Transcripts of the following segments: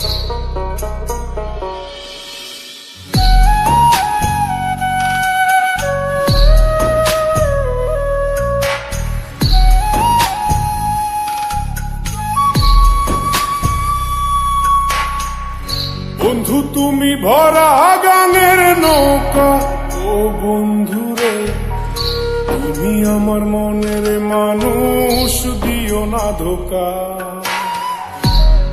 বন্ধু তুমি ভরা গানের নৌকা। ও বন্ধুরে তুমি আমার মনের মানুষ দিও না ধোকা।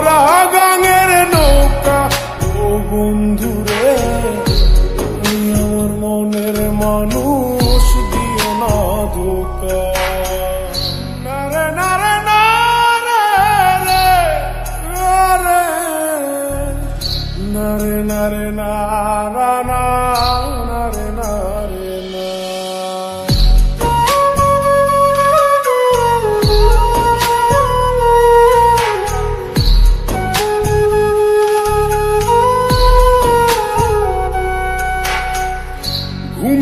ভরা গাঙের নৌকা ও বন্ধু রে আমার মনের মানুষ দিও না ধোকা নারে নারে না রে, নারে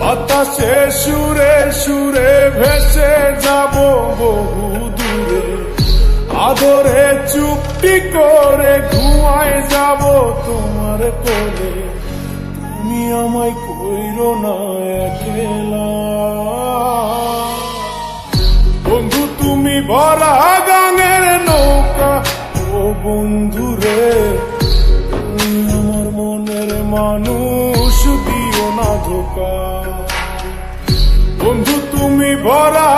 বাতাসে সুরে সুরে ভেসে যাব বহু দূরে। আদরে চুপটি করে ঘুমায় যাব তোমার কোলে। তুমি আমায় কইর না একলা। বন্ধু, তুমি ভরা গাঙের নৌকা। ও বন্ধু তুমি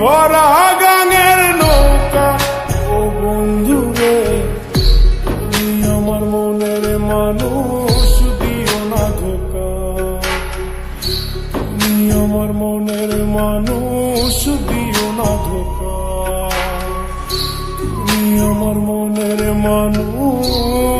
ভরা গাঙের নৌকা। ও বন্ধু রে, তুমি আমার মনের মানুষ, দিও না ধোকা। তুমি আমার মনের মানুষ, দিও না ধোকা। তুমি আমার মনের মানুষ।